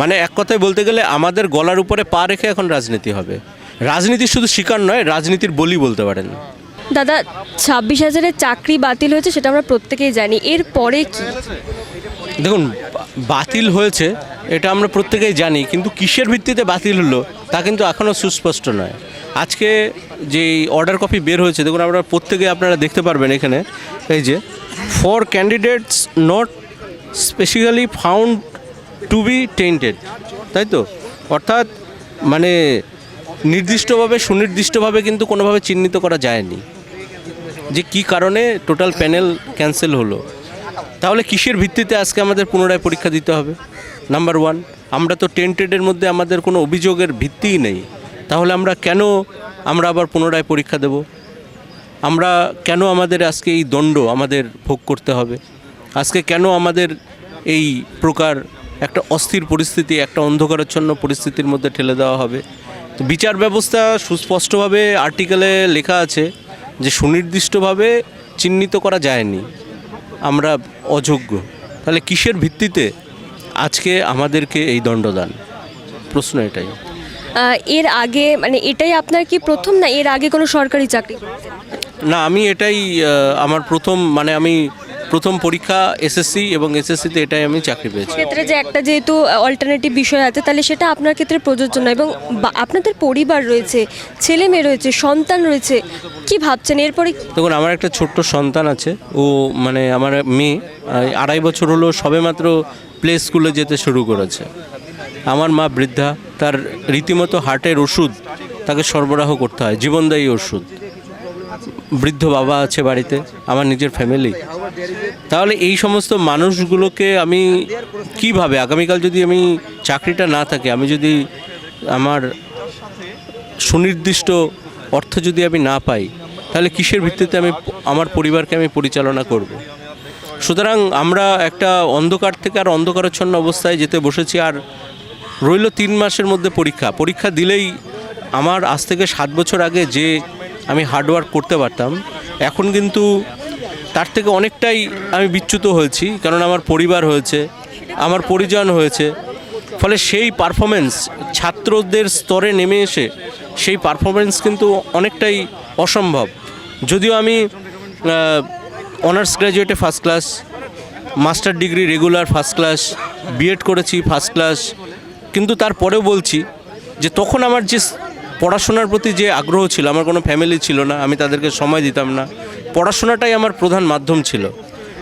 মানে এক কথায় বলতে গেলে আমাদের গলার উপরে পা রেখে এখন রাজনীতি হবে। রাজনীতি শুধু শিকার নয় রাজনীতির বলি বলতে পারেন। দাদা ছাব্বিশ হাজারের চাকরি বাতিল হয়েছে সেটা আমরা প্রত্যেকেই জানি এর পরে কি? দেখুন বাতিল হয়েছে এটা আমরা প্রত্যেকেই জানি কিন্তু কিসের ভিত্তিতে বাতিল হলো তা কিন্তু এখনও সুস্পষ্ট নয়। আজকে যে অর্ডার কপি বের হয়েছে দেখুন আমরা প্রত্যেকে আপনারা দেখতে পারবেন এখানে এই যে for candidates not specifically found to be tainted তাই তো? অর্থাৎ মানে নির্দিষ্টভাবে, সুনির্দিষ্টভাবে কিন্তু কোনোভাবে চিহ্নিত করা যায়নি। যে কি কারণে টোটাল প্যানেল ক্যান্সেল হলো? তাহলে কিসের ভিত্তিতে আজকে আমাদের পুনরায় পরীক্ষা দিতে হবে? নাম্বার ওয়ান আমরা তো টেন্টেডের মধ্যে আমাদের কোনো অভিযোগের ভিত্তিই নেই। তাহলে আমরা কেন আমরা আবার পুনরায় পরীক্ষা দেব? আমরা কেন আমাদের আজকে এই দণ্ড আমাদের ভোগ করতে হবে? আজকে কেন আমাদের এই প্রকার একটা অস্থির পরিস্থিতি একটা অন্ধকারাচ্ছন্ন পরিস্থিতির মধ্যে ঠেলে দেওয়া হবে। তো বিচার ব্যবস্থা সুস্পষ্টভাবে আর্টিকেলে লেখা আছে যে সুনির্দিষ্টভাবে চিহ্নিত করা যায়নি। আমরা অযোগ্য। তাহলে কিসের ভিত্তিতে আজকে আমাদেরকে এই দণ্ডদান? প্রশ্ন এটাই। এর আগে মানে এটাই আপনার কি প্রথম না এর আগে কোনো সরকারি চাকরি না আমি এটাই আমার প্রথম মানে আমি প্রথম পরীক্ষা এসএসসি এবং এসএসসিতে এটাই আমি চাকরি পেয়েছি। ক্ষেত্রে যে একটা যেহেতু অল্টারনেটিভ বিষয় আছে তাহলে সেটা আপনার ক্ষেত্রে প্রযোজ্য নয় এবং আপনাদের পরিবার রয়েছে ছেলে মেয়ে রয়েছে সন্তান রয়েছে কি ভাবছেন? এরপরে দেখুন আমার একটা ছোট্ট সন্তান আছে ও মানে আমার মেয়ে আড়াই বছর হলো সবেমাত্র প্লে স্কুলে যেতে শুরু করেছে। আমার মা বৃদ্ধা তার রীতিমতো হার্টের ওষুধ তাকে সরবরাহ করতে হয় জীবনদায়ী ওষুধ। বৃদ্ধ বাবা আছে বাড়িতে, আমার নিজের ফ্যামিলি তাহলে এই সমস্ত মানুষগুলোকে আমি কীভাবে, আগামীকাল যদি আমি চাকরিটা না থাকে, আমি যদি আমার সুনির্দিষ্ট অর্থ যদি আমি না পাই, তাহলে কিসের ভিত্তিতে আমি আমার পরিবারকে আমি পরিচালনা করব। সুতরাং আমরা একটা অন্ধকার থেকে আর অন্ধকারাচ্ছন্ন অবস্থায় যেতে বসেছি, আর রইল তিন মাসের মধ্যে পরীক্ষা পরীক্ষা দিলেই আমার আজ থেকে সাত বছর আগে যে আমি হার্ডওয়ার্ক করতে পারতাম। এখন কিন্তু তার থেকে অনেকটাই আমি বিচ্যুত হয়েছি, কারণ আমার পরিবার হয়েছে, আমার পরিজন হয়েছে। ফলে সেই পারফরমেন্স ছাত্রদের স্তরে নেমে এসে সেই পারফরমেন্স কিন্তু অনেকটাই অসম্ভব। যদিও আমি honours গ্র্যাজুয়েটে first class master degree regular first class BEd করেছি ফার্স্ট ক্লাস কিন্তু তারপরেও বলছি যে তখন আমার যে পড়াশোনার প্রতি যে আগ্রহ ছিল, আমার কোনো ফ্যামিলি ছিল না, আমি তাদেরকে সময় দিতাম না, পড়াশোনাটাই আমার প্রধান মাধ্যম ছিল।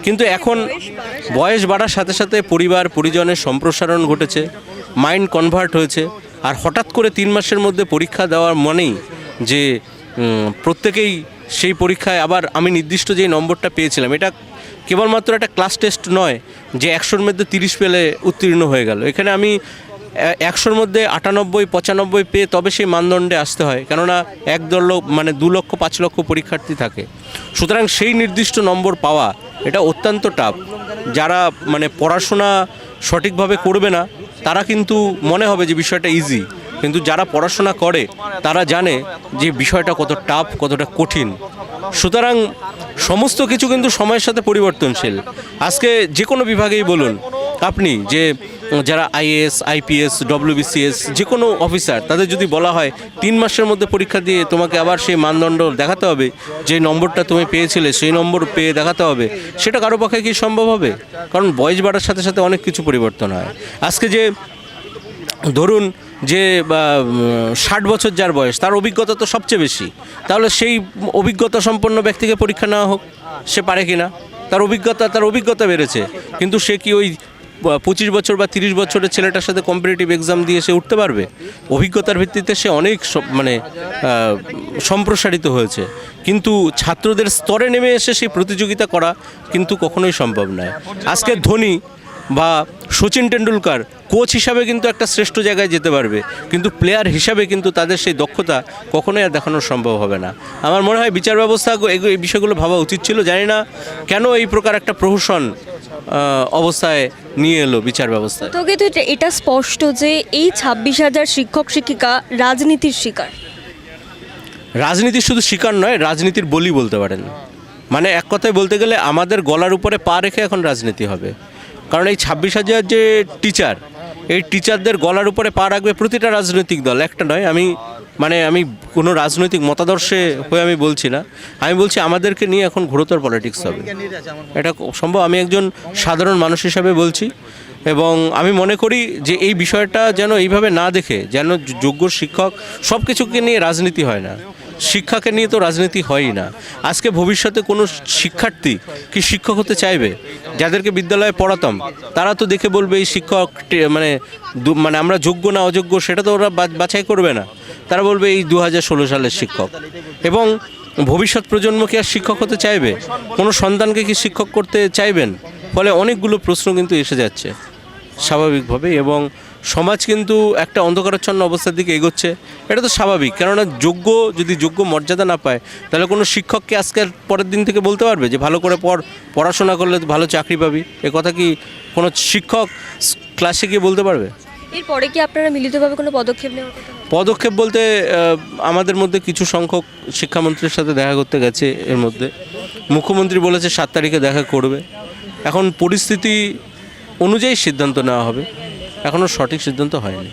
কিন্তু এখন বয়স বাড়ার সাথে সাথে পরিবার, পরিজনের সম্প্রসারণ ঘটেছে মাইন্ড কনভার্ট হয়েছে, আর হঠাৎ করে তিন মাসের মধ্যে পরীক্ষা দেওয়ার মনেই যে প্রত্যেকেই সেই পরীক্ষায় আবার আমি নির্দিষ্ট যে নম্বরটা পেয়েছিলাম, এটা কেবলমাত্র একটা ক্লাস টেস্ট নয়, যে একশোর মধ্যে তিরিশ পেলে উত্তীর্ণ হয়ে গেল। এখানে আমি একশোর মধ্যে আটানব্বই, পঁচানব্বই পেয়ে তবে সেই মানদণ্ডে আসতে হয়। কেননা এক দল মানে দু লক্ষ, পাঁচ লক্ষ পরীক্ষার্থী থাকে। সুতরাং সেই নির্দিষ্ট নম্বর পাওয়া, এটা অত্যন্ত টাফ যারা মানে পড়াশোনা সঠিকভাবে করবে না, তারা কিন্তু মনে হবে যে বিষয়টা ইজি কিন্তু যারা পড়াশোনা করে, তারা জানে যে বিষয়টা কত টাফ কতটা কঠিন। সুতরাং সমস্ত কিছু কিন্তু সময়ের সাথে পরিবর্তনশীল। আজকে যে কোনো বিভাগেই বলুন, আপনি যে যারা আইএএস, আইপিএস, ডব্লিউবিসিএস যে কোনো অফিসার, তাদের যদি বলা হয় তিন মাসের মধ্যে পরীক্ষা দিয়ে তোমাকে আবার সেই মানদণ্ড দেখাতে হবে, যে নম্বরটা তুমি পেয়েছিলে, সেই নম্বর পেয়ে দেখাতে হবে, সেটা কারও পক্ষে কি সম্ভব হবে? কারণ বয়স বাড়ার সাথে সাথে অনেক কিছু পরিবর্তন হয়। আজকে যে, ধরুন যে ষাট বছর যার বয়স, তার অভিজ্ঞতা তো সবচেয়ে বেশি, তাহলে সেই অভিজ্ঞতা সম্পন্ন ব্যক্তিকে পরীক্ষা নেওয়া হোক, সে পারে কি না তার অভিজ্ঞতা তার অভিজ্ঞতা বেড়েছে, কিন্তু সে কি ওই পঁচিশ বছর বা তিরিশ বছরের ছেলেটার সাথে কম্পিটিটিভ এক্সাম দিয়ে সে উঠতে পারবে? অভিজ্ঞতার ভিত্তিতে সে অনেক মানে সম্প্রসারিত হয়েছে। কিন্তু ছাত্রদের স্তরে নেমে এসে সেই প্রতিযোগিতা করা কিন্তু কখনোই সম্ভব নয়। আজকে ধোনি বা সচিন টেন্ডুলকার কোচ হিসাবে কিন্তু একটা শ্রেষ্ঠ জায়গায় যেতে পারবে। কিন্তু প্লেয়ার হিসাবে কিন্তু তাদের সেই দক্ষতা কখনোই আর দেখানো সম্ভব হবে না। আমার মনে হয় বিচার ব্যবস্থা এই বিষয়গুলো ভাবা উচিত ছিল। জানি না কেন এই প্রকার একটা প্রহসন অবস্থায় নিয়ে এলো বিচার ব্যবস্থা তো কিন্তু এটা- স্পষ্ট যে এই ছাব্বিশ হাজার শিক্ষক শিক্ষিকা রাজনীতির শিকার। রাজনীতি শুধু শিকার নয় রাজনীতির বলি বলতে পারেন। মানে এক কথায় বলতে গেলে আমাদের গলার উপরে পা রেখে এখন রাজনীতি হবে। কারণ এই ছাব্বিশ হাজার যে টিচার এই টিচারদের গলার উপরে পা রাখবে প্রতিটা রাজনৈতিক দল একটা নয় আমি মানে আমি কোনো রাজনৈতিক মতাদর্শে হয়ে আমি বলছি না। আমি বলছি আমাদেরকে নিয়ে এখন ঘোরতর পলিটিক্স হবে। এটা সম্ভব। আমি একজন সাধারণ মানুষ হিসাবে বলছি এবং আমি মনে করি যে এই বিষয়টা যেন এইভাবে না দেখে, যেন যোগ্য শিক্ষক সব কিছুকে নিয়ে রাজনীতি হয় না। শিক্ষাকে নিয়ে তো রাজনীতি হয়ই না। আজকে ভবিষ্যতে কোনো শিক্ষার্থী কি শিক্ষক হতে চাইবে? যাদেরকে বিদ্যালয়ে পড়াতাম, তারা তো দেখে বলবে এই শিক্ষক মানে মানে আমরা যোগ্য না অযোগ্য, সেটা তো ওরা বাছাই করবে না। তারা বলবে এই দু হাজার ষোলো সালের শিক্ষক। এবং ভবিষ্যৎ প্রজন্ম কি আর শিক্ষক হতে চাইবে? কোনো সন্তানকে কি শিক্ষক করতে চাইবেন? ফলে অনেকগুলো প্রশ্ন কিন্তু এসে যাচ্ছে স্বাভাবিকভাবে এবং সমাজ কিন্তু একটা অন্ধকারাচ্ছন্ন অবস্থার দিকে এগোচ্ছে। এটা তো স্বাভাবিক। কেননা যোগ্য, যদি যোগ্য মর্যাদা না পায়, তাহলে কোনো শিক্ষককে আজকের পরের দিন থেকে বলতে পারবে যে, ভালো করে পড়, পড়াশোনা করলে ভালো চাকরি পাবি। এ কথা কি কোনো শিক্ষক ক্লাসে গিয়ে বলতে পারবে? এরপরে কি আপনারা মিলিতভাবে কোনো পদক্ষেপ ভাবছেন? পদক্ষেপ বলতে আমাদের মধ্যে কিছু সংখ্যক শিক্ষামন্ত্রীর সাথে দেখা করতে গেছে এর মধ্যে। মুখ্যমন্ত্রী বলেছে সাত তারিখে দেখা করবে। এখন পরিস্থিতি অনুযায়ী সিদ্ধান্ত নেওয়া হবে। এখনও সঠিক সিদ্ধান্ত হয়নি।